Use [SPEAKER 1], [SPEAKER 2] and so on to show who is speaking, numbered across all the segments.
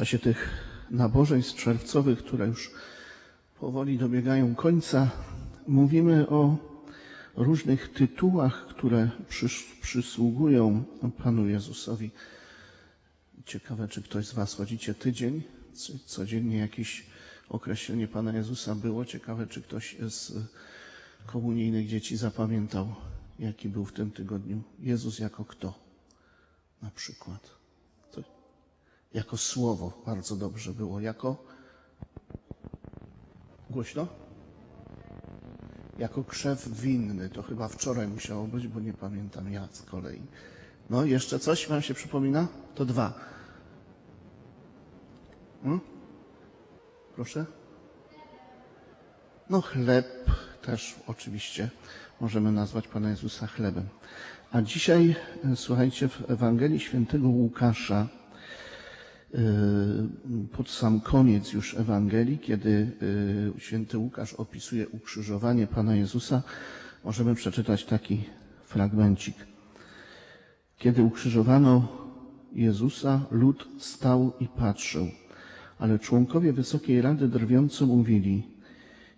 [SPEAKER 1] czasie tych nabożeństw czerwcowych, które już powoli dobiegają końca, mówimy o różnych tytułach, które przysługują Panu Jezusowi. Ciekawe, czy ktoś z Was chodzicie tydzień, czy codziennie jakieś określenie Pana Jezusa było. Ciekawe, czy ktoś z komunijnych dzieci zapamiętał, jaki był w tym tygodniu Jezus jako kto na przykład. Jako słowo bardzo dobrze było. Jako głośno? Jako krzew winny. To chyba wczoraj musiało być, bo nie pamiętam ja z kolei. No, jeszcze coś Wam się przypomina? To dwa. Hmm? Proszę? No, chleb też oczywiście możemy nazwać Pana Jezusa chlebem. A dzisiaj, e, słuchajcie, w Ewangelii Świętego Łukasza, pod sam koniec już Ewangelii, kiedy e, święty Łukasz opisuje ukrzyżowanie Pana Jezusa, możemy przeczytać taki fragmencik. Kiedy ukrzyżowano Jezusa, lud stał i patrzył, ale członkowie Wysokiej Rady drwiąco mówili,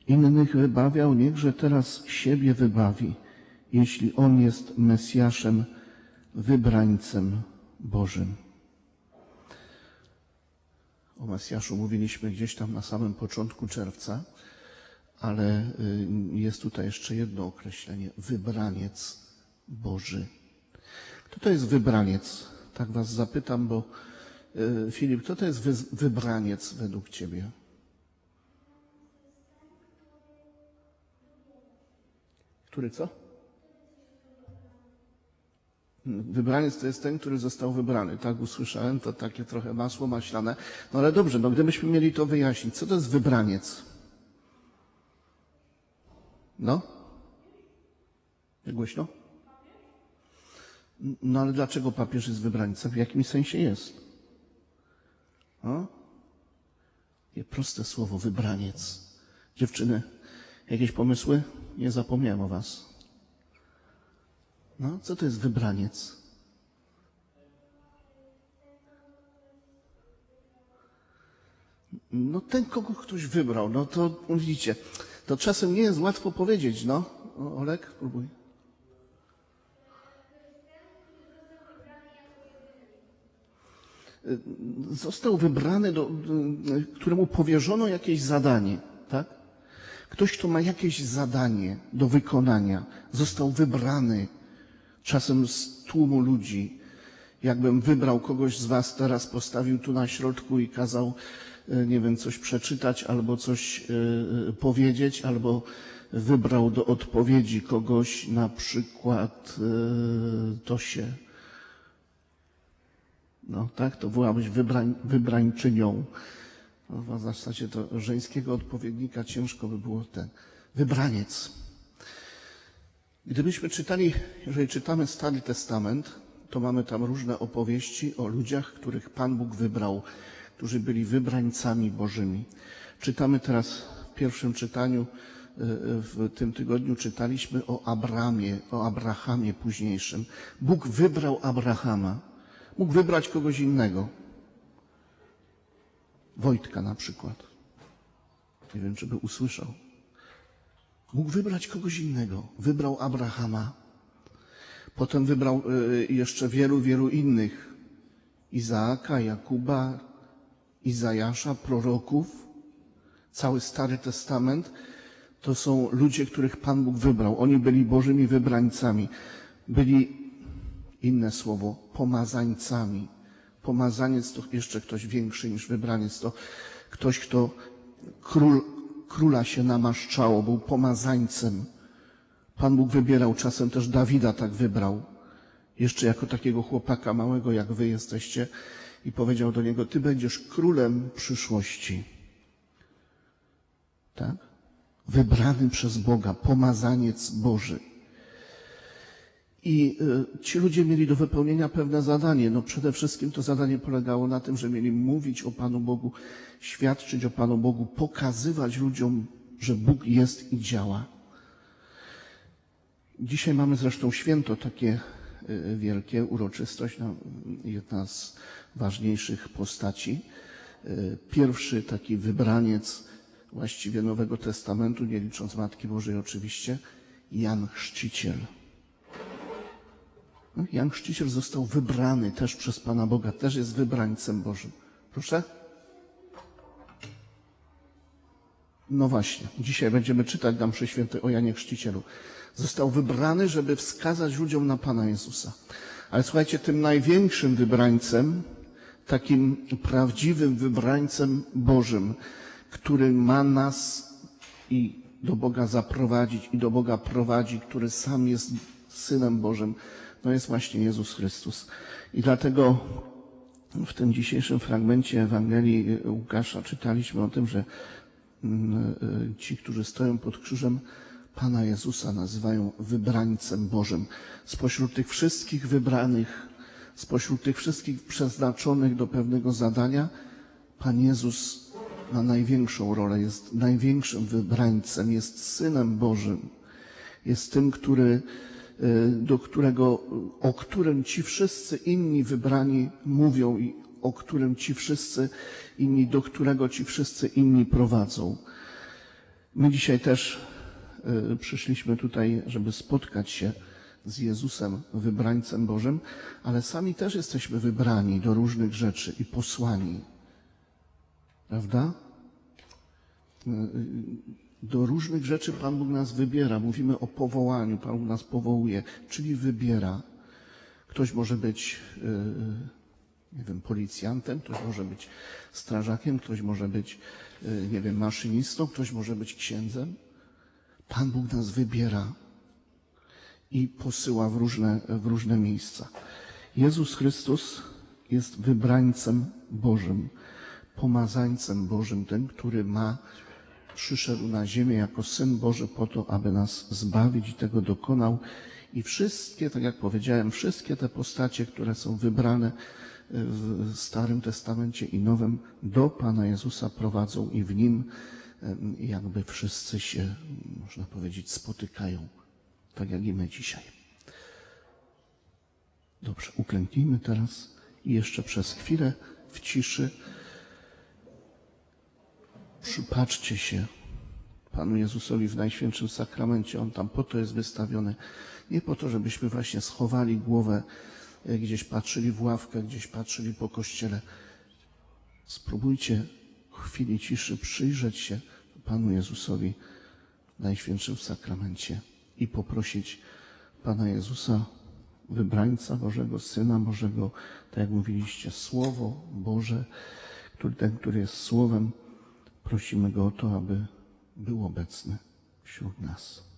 [SPEAKER 1] innych wybawiał, niechże teraz siebie wybawi, jeśli On jest Mesjaszem, wybrańcem Bożym. O Mesjaszu mówiliśmy gdzieś tam na samym początku czerwca, ale y, jest tutaj jeszcze jedno określenie wybraniec Boży. Kto to jest wybraniec? Tak Was zapytam, bo y, Filip, kto to jest wy, wybraniec według Ciebie? Który co? Wybraniec to jest ten, który został wybrany. Tak usłyszałem, to takie trochę masło maślane. No ale dobrze, no gdybyśmy mieli to wyjaśnić, co to jest wybraniec? No? Jak głośno? No ale dlaczego papież jest wybrańcem? W jakim sensie jest? No? Proste słowo, wybraniec. Dziewczyny, jakieś pomysły? Nie zapomniałem o was. No, co to jest wybraniec? No ten, kogo ktoś wybrał, no to widzicie, to czasem nie jest łatwo powiedzieć, no. O, Olek, próbuj. Został wybrany, do, któremu powierzono jakieś zadanie, tak? Ktoś, kto ma jakieś zadanie do wykonania, został wybrany czasem z tłumu ludzi. Jakbym wybrał kogoś z Was teraz, postawił tu na środku i kazał, e, nie wiem, coś przeczytać albo coś e, powiedzieć, albo wybrał do odpowiedzi kogoś, na przykład e, Tosię. No tak, to byłabyś wybrań, wybrańczynią. No, w zasadzie to żeńskiego odpowiednika ciężko by było ten. Wybraniec. Gdybyśmy czytali, jeżeli czytamy Stary Testament, to mamy tam różne opowieści o ludziach, których Pan Bóg wybrał, którzy byli wybrańcami Bożymi. Czytamy teraz w pierwszym czytaniu, w tym tygodniu czytaliśmy o Abramie, o Abrahamie późniejszym. Bóg wybrał Abrahama. Mógł wybrać kogoś innego. Wojtka na przykład. Nie wiem, czy by usłyszał. Mógł wybrać kogoś innego. Wybrał Abrahama. Potem wybrał y, jeszcze wielu, wielu innych. Izaaka, Jakuba, Izajasza, proroków. Cały Stary Testament to są ludzie, których Pan Bóg wybrał. Oni byli Bożymi wybrańcami. Byli, inne słowo, pomazańcami. Pomazaniec to jeszcze ktoś większy niż wybraniec. To ktoś, kto król, króla się namaszczało, był pomazańcem. Pan Bóg wybierał, czasem też Dawida tak wybrał. Jeszcze jako takiego chłopaka małego, jak wy jesteście, i powiedział do niego: Ty będziesz królem przyszłości. Tak? Wybrany przez Boga, pomazaniec Boży. I y, ci ludzie mieli do wypełnienia pewne zadanie. No przede wszystkim to zadanie polegało na tym, że mieli mówić o Panu Bogu, świadczyć o Panu Bogu, pokazywać ludziom, że Bóg jest i działa. Dzisiaj mamy zresztą święto takie y, wielkie, uroczystość, no, jedna z ważniejszych postaci y, pierwszy taki wybraniec właściwie Nowego Testamentu, nie licząc Matki Bożej oczywiście, Jan Chrzciciel. Jan Chrzciciel został wybrany też przez Pana Boga, też jest wybrańcem Bożym. Proszę? No właśnie, dzisiaj będziemy czytać na mszy świętej o Janie Chrzcicielu. Został wybrany, żeby wskazać ludziom na Pana Jezusa. Ale słuchajcie, tym największym wybrańcem, takim prawdziwym wybrańcem Bożym, który ma nas i do Boga zaprowadzić i do Boga prowadzi, który sam jest Synem Bożym, no jest właśnie Jezus Chrystus. I dlatego w tym dzisiejszym fragmencie Ewangelii Łukasza czytaliśmy o tym, że mm, y, ci, którzy stoją pod krzyżem Pana Jezusa nazywają wybrańcem Bożym. Spośród tych wszystkich wybranych, spośród tych wszystkich przeznaczonych do pewnego zadania, Pan Jezus ma największą rolę, jest największym wybrańcem, jest Synem Bożym. Jest tym, który, do którego, o którym ci wszyscy inni wybrani mówią i o którym ci wszyscy inni, do którego ci wszyscy inni prowadzą. My dzisiaj też y, przyszliśmy tutaj, żeby spotkać się z Jezusem, wybrańcem Bożym, ale sami też jesteśmy wybrani do różnych rzeczy i posłani. Prawda? Do różnych rzeczy Pan Bóg nas wybiera. Mówimy o powołaniu. Pan Bóg nas powołuje, czyli wybiera. Ktoś może być, y, nie wiem, policjantem, ktoś może być strażakiem, ktoś może być, y, nie wiem, maszynistą, ktoś może być księdzem. Pan Bóg nas wybiera i posyła w różne, w różne miejsca. Jezus Chrystus jest wybrańcem Bożym, pomazańcem Bożym, ten, który ma, przyszedł na ziemię jako Syn Boży po to, aby nas zbawić i tego dokonał. I wszystkie, tak jak powiedziałem, wszystkie te postacie, które są wybrane w Starym Testamencie i Nowym, do Pana Jezusa prowadzą i w Nim em, jakby wszyscy się, można powiedzieć, spotykają, tak jak i my dzisiaj. Dobrze, uklęknijmy teraz i jeszcze przez chwilę w ciszy przypatrzcie się Panu Jezusowi w Najświętszym Sakramencie. On tam po to jest wystawiony. Nie po to, żebyśmy właśnie schowali głowę, e, gdzieś patrzyli w ławkę, gdzieś patrzyli po kościele. Spróbujcie w chwili ciszy przyjrzeć się Panu Jezusowi w Najświętszym Sakramencie i poprosić Pana Jezusa, wybrańca Bożego, Syna Bożego, tak jak mówiliście, Słowo Boże, który, ten, który jest Słowem, prosimy Go o to, aby był obecny wśród nas.